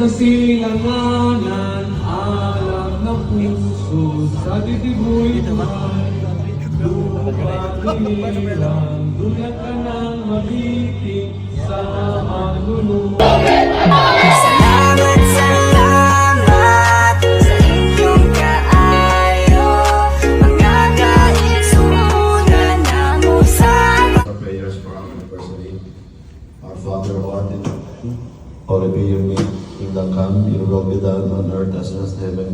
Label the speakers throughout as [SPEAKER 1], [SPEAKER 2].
[SPEAKER 1] sa silanganan, alam na puso sa dibdib man. Lupagilang, dulat ka ng mabitig sa manunod.
[SPEAKER 2] Salamat,
[SPEAKER 3] earth as it is in heaven.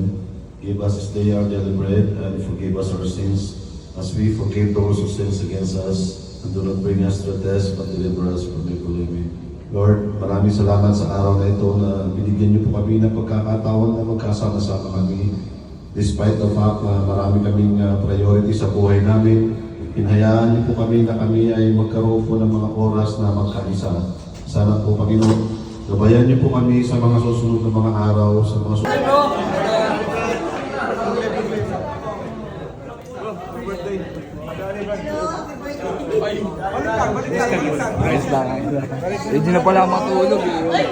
[SPEAKER 3] Give us this day our daily bread, and forgive us our sins, as we forgive those who sins against us. And do not bring us to a test, but deliver us from evil. Amen. Lord, maraming salamat sa araw na ito na binigyan niyo po kami ng pagkakataon na magkasama-sama kami. Despite the fact na marami kaming uh, priority sa buhay namin, Hinayaan niyo po kami na kami ay magkaroon po ng mga oras na magkaisa. Sana po, Panginoon, gabayan niyo po kami sa mga susunod na mga araw, sa mga susunod.
[SPEAKER 4] Ayos lang, ayos lang. Hindi na pala matulog eh.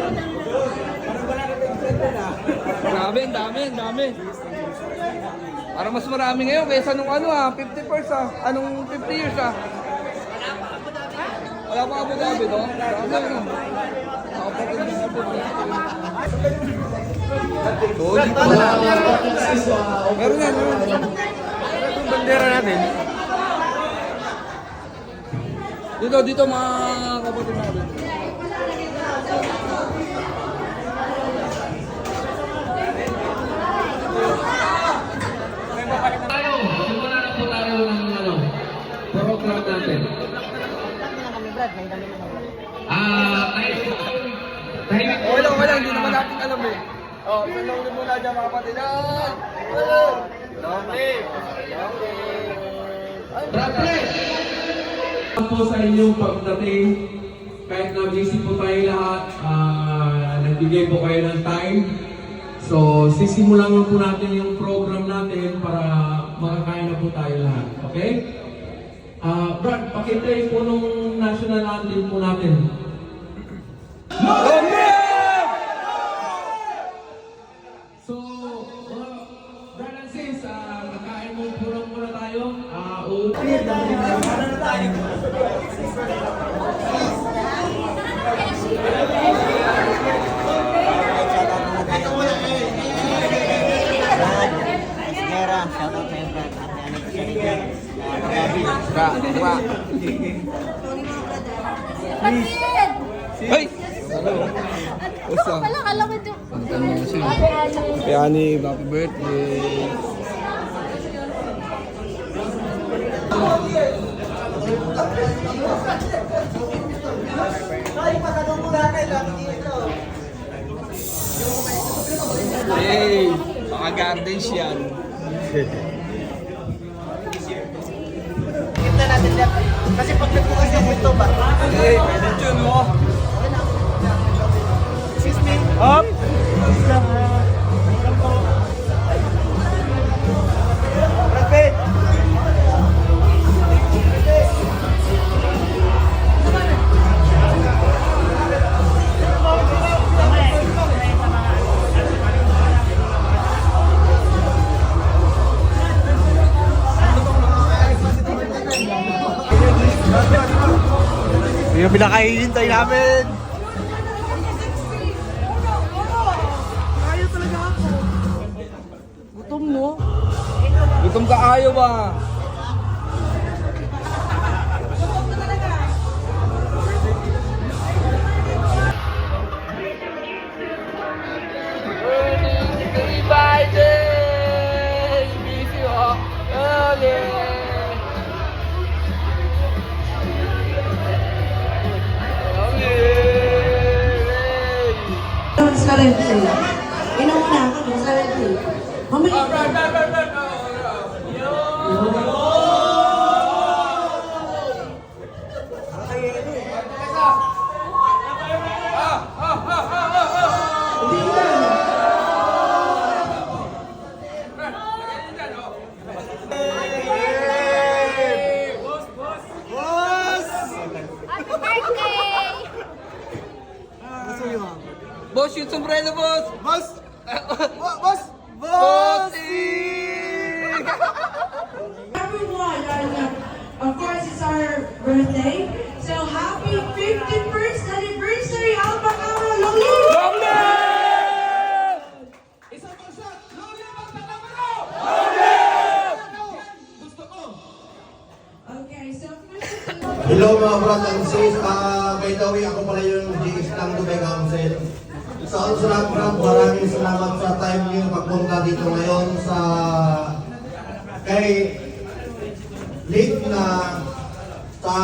[SPEAKER 4] Dami, ang dami. Para mas marami ngayon kaysa nung ano ah, 50 first ah. Anong 50 years ah? Wala pa Abu Dhabi, no? Grabe, no? Nakapatid din Abu Dhabi. Pala. Meron yan, meron. Itong bandera natin. Dito, dito mga kapatid natin.
[SPEAKER 1] Tayo, simula na po tayo ng ano, program natin. Ah, tayo tahimik po.
[SPEAKER 4] Okay lang, okay lang. Hindi naman natin alam eh. Oh, tulong din muna dyan mga kapatid. Ah! Long live! Long live!
[SPEAKER 1] God bless! po sa inyong pagdating. Kahit na busy po tayo lahat, ah, nagbigay po kayo ng time. So, sisimulan po natin yung program natin para makakain na po tayo lahat. Okay? Ah, Brad, pakiplay po nung national anthem po natin. So, mga brad and sis, ah, nakain mo po lang muna tayo. Ah, uh,
[SPEAKER 5] Sigara, shout out sa'yo, Brad. At ano sa Niger. Magabi.
[SPEAKER 4] Ra, ra.
[SPEAKER 6] Kapatid!
[SPEAKER 4] Hey!
[SPEAKER 6] Wala, alam mo ito.
[SPEAKER 4] Kaya ni happy birthday. Hey! Mga gardens yan.
[SPEAKER 5] Kita natin yan. Kasi pag nagbukas yung pinto ba?
[SPEAKER 4] Hey, pwede dyan, oh.
[SPEAKER 5] Up! Yung pinakahihintay namin.
[SPEAKER 4] Gutom ka ayaw ba?
[SPEAKER 7] Sa red tape. Inom mo na ako sa red tape. Mamili.
[SPEAKER 6] Happy birthday!
[SPEAKER 4] Boss, yung sombrero, boss!
[SPEAKER 8] Boss! Boss!
[SPEAKER 4] Bossing!
[SPEAKER 7] Everyone, uh, of course, it's our birthday. So happy 51st anniversary, Loli!
[SPEAKER 4] Long live!
[SPEAKER 1] Isang bagsak! Lola Magtatamaro! Lola! Gusto ko!
[SPEAKER 7] Okay, so first of all,
[SPEAKER 9] Hello mga brothers and sis, Ah, by the way, ako pala yung GS ng Dubai Council. Sa lahat brad, maraming salamat sa time niyo pagpunta dito ngayon sa kay late na sa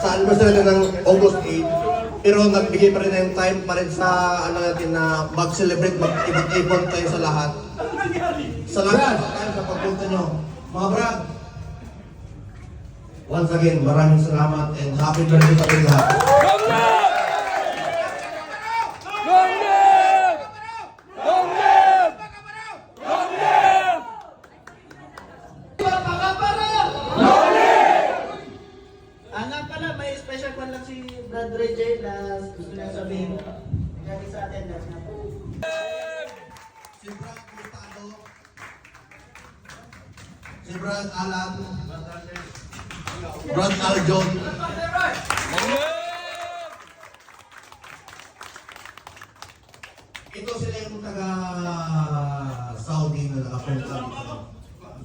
[SPEAKER 9] sa anniversary ng August 8 pero nagbigay pa rin na yung time pa rin sa ano natin na mag-celebrate, mag-ibon tayo sa lahat. Salamat sa time sa pagpunta nyo. Mga brad, Once again, maraming salamat and happy birthday sa ating lahat.
[SPEAKER 4] Long live! Long live! Long live! Long live!
[SPEAKER 10] Ah, nga pala, may special one lang si Brad Na gusto niya sabihin. Galing sa attendance nga po.
[SPEAKER 9] Si Brad Hurtado, si Brad Alan, Brad Aljon, ito sila yung taga Saudi na nakapunta.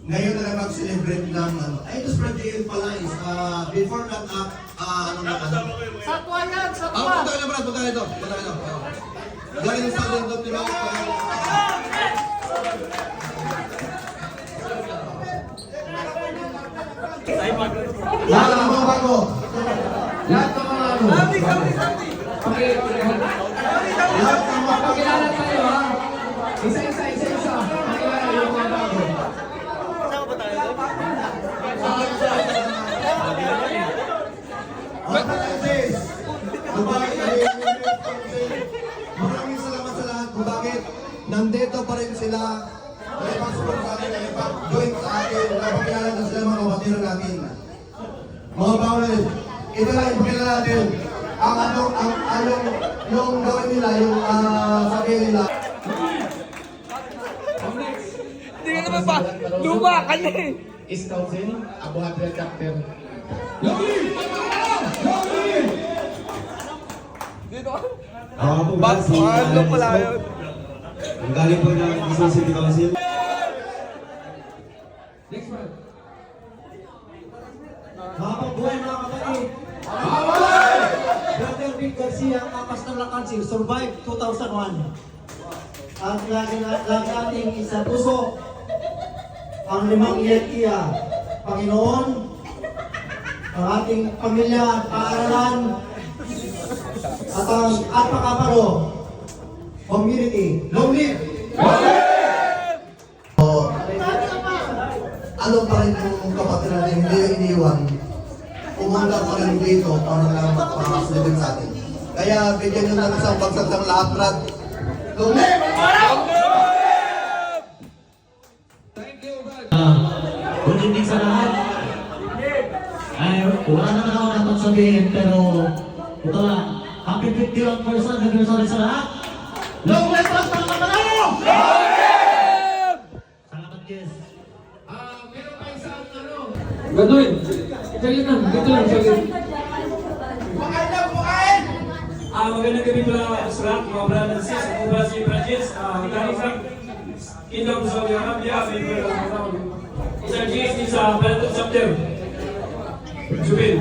[SPEAKER 9] Ngayon na lang mag-celebrate ng ano. Ay, ito birthday yun pala is uh, before that uh, uh, ano na ano.
[SPEAKER 10] Sa tuwa yan! Sa
[SPEAKER 9] Ah, punta na Brad, punta dito. Galing sa London, di ba? Lahat ng mga bago.
[SPEAKER 1] Lahat ng mga sabi!
[SPEAKER 9] Lahat ng mga bago.
[SPEAKER 1] Pakilala tayo ha. Isa-isa. Pakilala yung mga bago.
[SPEAKER 9] Mga Francis, Dubai, Alien, Maraming salamat sa lahat kung bakit nandito pa rin sila nakipag-support sa atin, nakipag-join sa atin, nakipagkilala na sila mga kapatid natin. Mga bawal, ito lang yung pakilala natin. Ang ano, ang anong, yung gawin nila, yung ah, sabihin nila.
[SPEAKER 4] Hindi ka naman ba? Luma ka na eh!
[SPEAKER 11] East Council, Abu Hadra Chapter.
[SPEAKER 1] Logi! Logi!
[SPEAKER 4] Dito ka.
[SPEAKER 9] Ako po
[SPEAKER 4] Bas, ano pala yun?
[SPEAKER 9] Ang galing po ng Quezon City Council.
[SPEAKER 1] Next one.
[SPEAKER 8] Mga pagbuhay mga kapatid!
[SPEAKER 1] Bawal!
[SPEAKER 8] Brother Vic Garcia, ang kapas ng Lakansi, survive 2001. At lagi, lagi ating isa puso ang limang iyak-iya. Panginoon, ang ating pamilya, paaralan, at ang Apakaparo community. Long live!
[SPEAKER 9] So, ano pa rin yung kapatid natin iniwan, pumunta pa rin dito para lang makapagpasilibin sa atin. Kaya bigyan nyo ng isang bagsak ng lahat, Brad.
[SPEAKER 1] Brad.
[SPEAKER 11] Good evening sa lahat. Ay, wala naman ako dapat sabihin, pero ito lang. Happy 51st anniversary sa lahat. Long life lang sa mga
[SPEAKER 1] Gaduin. Saglit lang, dito lang, saglit.
[SPEAKER 12] Ah, magandang gabi pala sa lahat, mga brad and sis. Ako pala si Francis. Ah, galing sa Kingdom of Saudi Arabia. Member ng mga isang GSD sa Balatot Chapter. Jubil.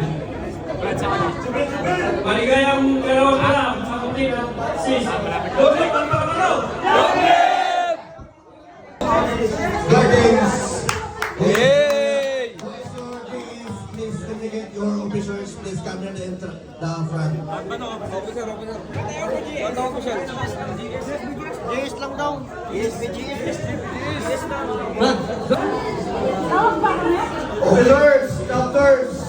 [SPEAKER 12] Maligayang dalawang pala sa kundi ng sis. Doble, palpakamandaw!
[SPEAKER 9] Gardens! And enter the front.
[SPEAKER 4] Officer, officer. Ano officer?
[SPEAKER 10] GS lang daw. GS, GS. GS lang.
[SPEAKER 9] Officers!